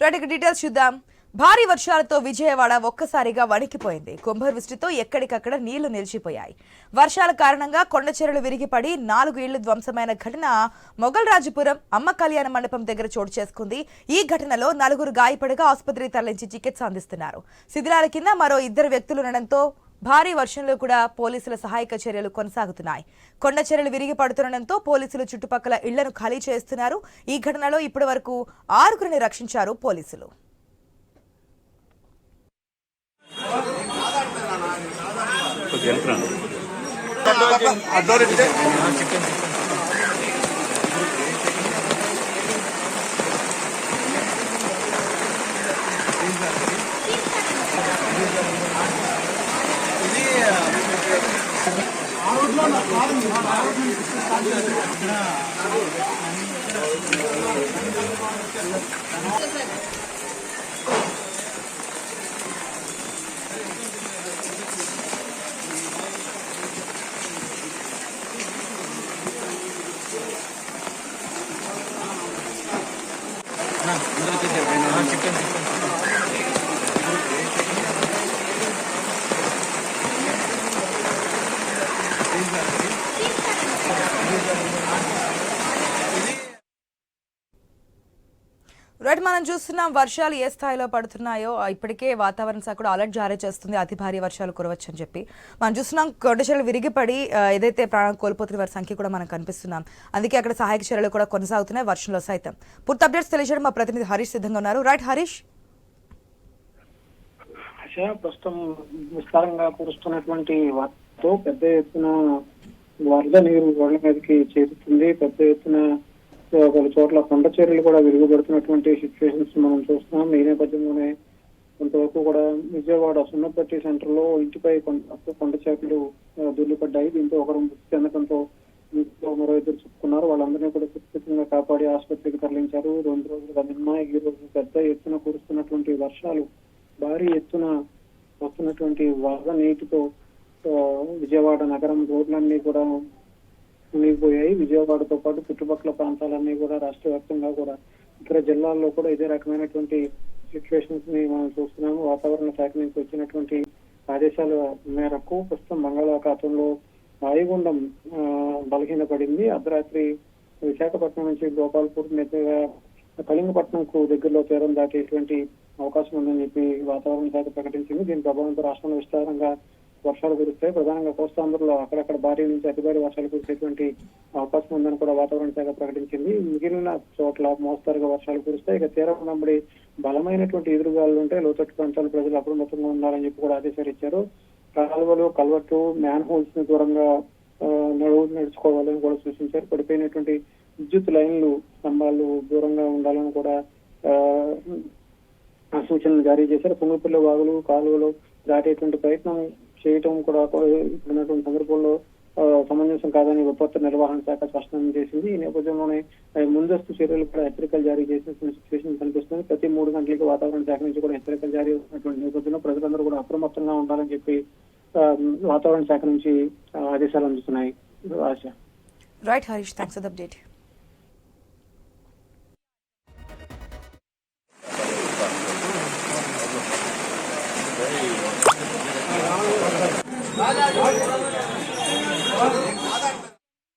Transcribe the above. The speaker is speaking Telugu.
రైట్ డీటెయిల్స్ చూద్దాం. భారీ వర్షాలతో విజయవాడ ఒక్కసారిగా వణికిపోయింది. కుంభవృష్టితో ఎక్కడికక్కడ నీళ్ళు నిలిచిపోయాయి. వర్షాల కారణంగా కొండ విరిగిపడి నాలుగు ఇళ్ళు ధ్వంసమైన ఘటన మొగల్రాజుపురం అమ్మ కళ్యాణ మండపం దగ్గర చోటు చేసుకుంది. ఈ ఘటనలో నలుగురు గాయపడగా ఆసుపత్రికి తరలించి చికిత్స అందిస్తున్నారు. శిథిలాల కింద మరో ఇద్దరు వ్యక్తులు ఉండడంతో భారీ వర్షంలో కూడా పోలీసుల సహాయక చర్యలు కొనసాగుతున్నాయి. కొండ చర్యలు విరిగి పడుతుండటంతో పోలీసులు చుట్టుపక్కల ఇళ్ళను ఖాళీ చేస్తున్నారు. ఈ ఘటనలో ఇప్పటి వరకు ఆరుగురిని రక్షించారు పోలీసులు. ఇక్కడ రైట్ మనం చూస్తున్నాం వర్షాలు ఏ స్థాయిలో పడుతున్నాయో. ఇప్పటికే వాతావరణ శాఖ కూడా అలర్ట్ జారీ చేస్తుంది. అతి భారీ వర్షాలు కురవచ్చు అని చెప్పి. మనం చూస్తున్నాం కొండచెలు విరిగిపడి ఏదైతే ప్రాణం కోల్పోతున్న వారి సంఖ్య కూడా మనం కనిపిస్తున్నాం. అందుకే అక్కడ సహాయక చర్యలు కూడా కొనసాగుతున్నాయి వర్షంలో సైతం. పూర్తి అప్డేట్స్ తెలియజేయడం మా ప్రతినిధి హరీష్ సిద్ధంగా ఉన్నారు. రైట్ హరీష్. ప్రస్తుతం విస్తారంగా కురుస్తున్నటువంటి వాటితో పెద్ద ఎత్తున వరద నీరు రోడ్ల మీదకి చేరుతుంది. పెద్ద ఎత్తున పలు చోట్ల కొండ చర్యలు కూడా విరుగుపడుతున్నటువంటి సిచ్యువేషన్స్ మనం చూస్తున్నాం. ఈ నేపథ్యంలోనే కొంతవరకు కూడా విజయవాడ సున్నపట్టి సెంటర్లో ఇంటిపై కొండ కొండ చేపలు దుర్లుపడ్డాయి దీంతో ఒకరు మృతి చెందడంతో ఇంట్లో మరో ఇద్దరు చెప్పుకున్నారు. వాళ్ళందరినీ కూడా సురక్షితంగా కాపాడి ఆసుపత్రికి తరలించారు. రెండు రోజులుగా నిన్న ఈ రోజు పెద్ద ఎత్తున కురుస్తున్నటువంటి వర్షాలు భారీ ఎత్తున వస్తున్నటువంటి వరద నీటితో విజయవాడ నగరం రోడ్లన్నీ కూడా మునిగిపోయాయి విజయవాడతో పాటు చుట్టుపక్కల ప్రాంతాలన్నీ కూడా రాష్ట్ర వ్యాప్తంగా కూడా ఇతర జిల్లాల్లో కూడా ఇదే రకమైనటువంటి సిచ్యువేషన్స్ని మనం చూస్తున్నాము. వాతావరణ శాఖ నుంచి వచ్చినటువంటి ఆదేశాల మేరకు ప్రస్తుతం బంగాళాఖాతంలో వాయుగుండం బలహీనపడింది. అర్ధరాత్రి విశాఖపట్నం నుంచి గోపాల్పూర్ మీదుగా కళింగపట్నంకు దగ్గరలో తీరం దాటేటువంటి అవకాశం ఉందని చెప్పి వాతావరణ శాఖ ప్రకటించింది. దీని ప్రభావంతో రాష్ట్రంలో విస్తారంగా వర్షాలు కురుస్తాయి ప్రధానంగా కోస్తాంధ్రలో అక్కడక్కడ భారీ నుంచి అతి భారీ వర్షాలు కురిసేటువంటి అవకాశం ఉందని కూడా వాతావరణ శాఖ ప్రకటించింది. మిగిలిన చోట్ల మోస్తరుగా వర్షాలు కురుస్తాయి ఇక తీరం వెంబడి బలమైనటువంటి ఎదురుగాలు ఉంటే లోతట్టు ప్రాంతాల ప్రజలు అప్రమత్తంగా ఉండాలని చెప్పి కూడా ఆదేశాలు ఇచ్చారు. కాలువలు కల్వర్టు మ్యాన్ హోల్స్ని దూరంగా నడువు నడుచుకోవాలని కూడా సూచించారు. పడిపోయినటువంటి విద్యుత్ లైన్లు స్తంభాలు దూరంగా ఉండాలని కూడా ఆ, సూచనలు జారీ చేశారు. పొంగిపల్లి వాగులు కాలువలు దాటేటువంటి ప్రయత్నం చేయటం కూడా ఇప్పుడున్నటువంటి సందర్భంలో సమంజసం కాదని విపత్తు నిర్వహణ శాఖ స్పష్టం చేసింది. ఈ నేపథ్యంలోనే ముందస్తు చర్యలు కూడా హెచ్చరికలు జారీ చేసిన సిచ్యువేషన్ కనిపిస్తుంది. ప్రతి మూడు గంటలకి వాతావరణ శాఖ నుంచి కూడా హెచ్చరికలు జారీ అవుతున్నటువంటి నేపథ్యంలో ప్రజలందరూ కూడా అప్రమత్తంగా ఉండాలని చెప్పి వాతావరణ శాఖ నుంచి ఆదేశాలు అందుతున్నాయి ఆశ. Right Harish thanks for update Thank you.